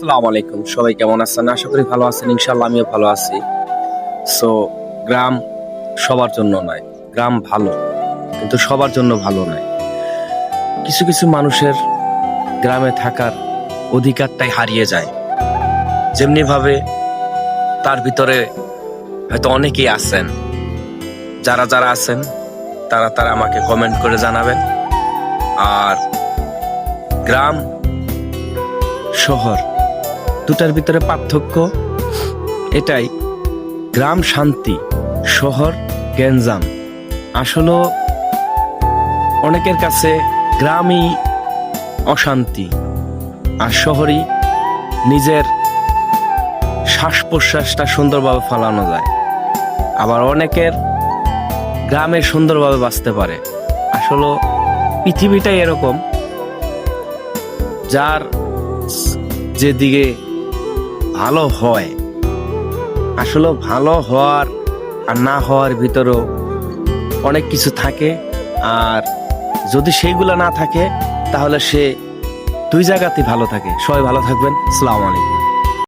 আসসালামু আলাইকুম। সবাই কেমন আছেন? আশা করি ভালো আছেন। ইনশাল্লাহ আমিও ভালো আছি। সো গ্রাম সবার জন্য নয়। গ্রাম ভালো, কিন্তু সবার জন্য ভালো নয়। কিছু কিছু মানুষের গ্রামে থাকার অধিকারটাই হারিয়ে যায়। যেমনি ভাবে তার ভিতরে হয়তো অনেকেই আছেন। যারা যারা আছেন, তারা তারা আমাকে কমেন্ট করে জানাবেন। আর গ্রাম শহর দুটার ভিতরে পার্থক্য এটাই। গ্রাম শান্তি, শহর গ্যাঞ্জাম। আসলে অনেকের কাছে গ্রামই অশান্তি, আর শহরই নিজের শ্বাস প্রশ্বাসটা সুন্দরভাবে ফালানো যায়। আবার অনেকের গ্রামে সুন্দরভাবে বাঁচতে পারে। আসলে পৃথিবীটাই এরকম, যার যেদিকে ভালো হয়। আসলে ভালো হওয়ার আর না হওয়ার ভিতরেও অনেক কিছু থাকে। আর যদি সেইগুলো না থাকে, তাহলে সে দুই জায়গাতেই ভালো থাকে। সবাই ভালো থাকবেন। সালাম আলাইকুম।